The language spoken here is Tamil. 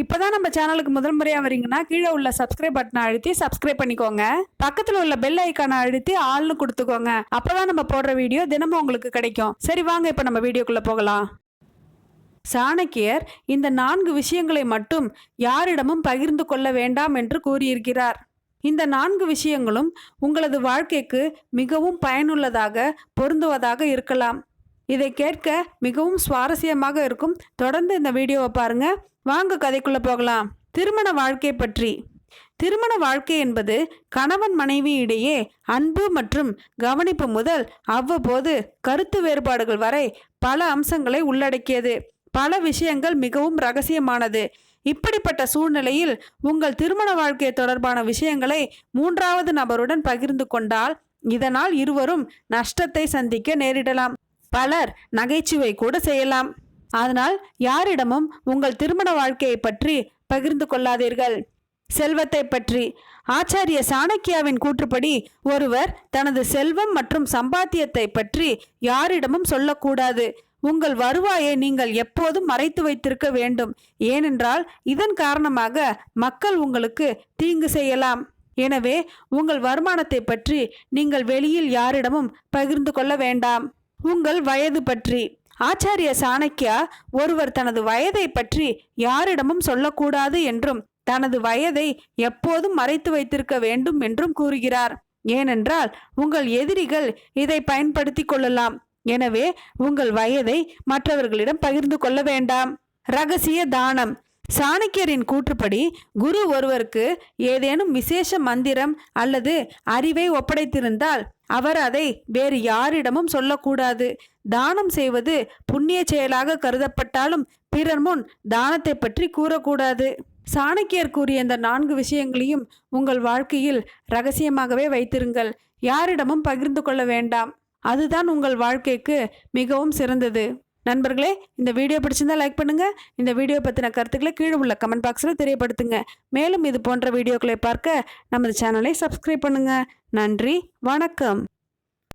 இப்போ தான் நம்ம சேனலுக்கு முதல் முறையாக வரீங்கன்னா கீழே உள்ள சப்ஸ்கிரைப் பட்டனை அழுத்தி சப்ஸ்கிரைப் பண்ணிக்கோங்க. பக்கத்தில் உள்ள பெல் ஐக்கானை அழுத்தி ஆள்னு கொடுத்துக்கோங்க. அப்பதான் நம்ம போடுற வீடியோ தினமும் உங்களுக்கு கிடைக்கும். சரி வாங்க இப்போ நம்ம வீடியோக்குள்ளே போகலாம். சாணக்கியர் இந்த நான்கு விஷயங்களை மட்டும் யாரிடமும் பகிர்ந்து கொள்ள வேண்டாம் என்று கூறியிருக்கிறார். இந்த நான்கு விஷயங்களும் உங்களது வாழ்க்கைக்கு மிகவும் பயனுள்ளதாக பொருந்துவதாக இருக்கலாம். இதை கேட்க மிகவும் சுவாரஸ்யமாக இருக்கும். தொடர்ந்து இந்த வீடியோவை பாருங்க. வாங்க கதைக்குள்ளே போகலாம். திருமண வாழ்க்கை பற்றி. திருமண வாழ்க்கை என்பது கணவன் மனைவி இடையே அன்பு மற்றும் கவனிப்பு முதல் அவ்வப்போது கருத்து வேறுபாடுகள் வரை பல அம்சங்களை உள்ளடக்கியது. பல விஷயங்கள் மிகவும் ரகசியமானது. இப்படிப்பட்ட சூழ்நிலையில் உங்கள் திருமண வாழ்க்கை தொடர்பான விஷயங்களை மூன்றாவது நபருடன் பகிர்ந்து கொண்டால் இதனால் இருவரும் நஷ்டத்தை சந்திக்க நேரிடலாம். பலர் நகைச்சுவை கூட செய்யலாம். அதனால் யாரிடமும் உங்கள் திருமண வாழ்க்கையை பற்றி பகிர்ந்து கொள்ளாதீர்கள். செல்வத்தை பற்றி. ஆச்சாரிய சாணக்கியாவின் கூற்றுப்படி ஒருவர் தனது செல்வம் மற்றும் சம்பாத்தியத்தை பற்றி யாரிடமும் சொல்லக்கூடாது. உங்கள் வருவாயை நீங்கள் எப்போதும் மறைத்து வைத்திருக்க வேண்டும். ஏனென்றால் இதன் காரணமாக மக்கள் உங்களுக்கு தீங்கு செய்யலாம். எனவே உங்கள் வருமானத்தை பற்றி நீங்கள் வெளியில் யாரிடமும் பகிர்ந்து கொள்ள வேண்டாம். உங்கள் வயது பற்றி. ஆச்சாரிய சாணக்கியா ஒருவர் தனது வயதை பற்றி யாரிடமும் சொல்லக்கூடாது என்றும் தனது வயதை எப்போதும் மறைத்து வைத்திருக்க வேண்டும் என்றும் கூறுகிறார். ஏனென்றால் உங்கள் எதிரிகள் இதை பயன்படுத்தி கொள்ளலாம். எனவே உங்கள் வயதை மற்றவர்களிடம் பகிர்ந்து கொள்ள வேண்டாம். ரகசிய தானம். சாணக்கியரின் கூற்றுப்படி குரு ஒருவருக்கு ஏதேனும் விசேஷ மந்திரம் அல்லது அறிவை ஒப்படைத்திருந்தால் அவர் அதை வேறு யாரிடமும் சொல்லக்கூடாது. தானம் செய்வது புண்ணிய செயலாக கருதப்பட்டாலும் பிறர் முன் தானத்தை பற்றி கூறக்கூடாது. சாணக்கியர் கூறிய இந்த நான்கு விஷயங்களையும் உங்கள் வாழ்க்கையில் ரகசியமாகவே வைத்திருங்கள். யாரிடமும் பகிர்ந்து கொள்ள வேண்டாம். அதுதான் உங்கள் வாழ்க்கைக்கு மிகவும் சிறந்தது. நண்பர்களே இந்த வீடியோ பிடிச்சிருந்தா லைக் பண்ணுங்கள் இந்த வீடியோ பற்றின கருத்துக்களை கீழே உள்ள கமெண்ட் பாக்ஸில் தெரியப்படுத்துங்க. மேலும் இது போன்ற வீடியோக்களை பார்க்க நமது சேனலை சப்ஸ்கிரைப் பண்ணுங்கள் நன்றி வணக்கம்.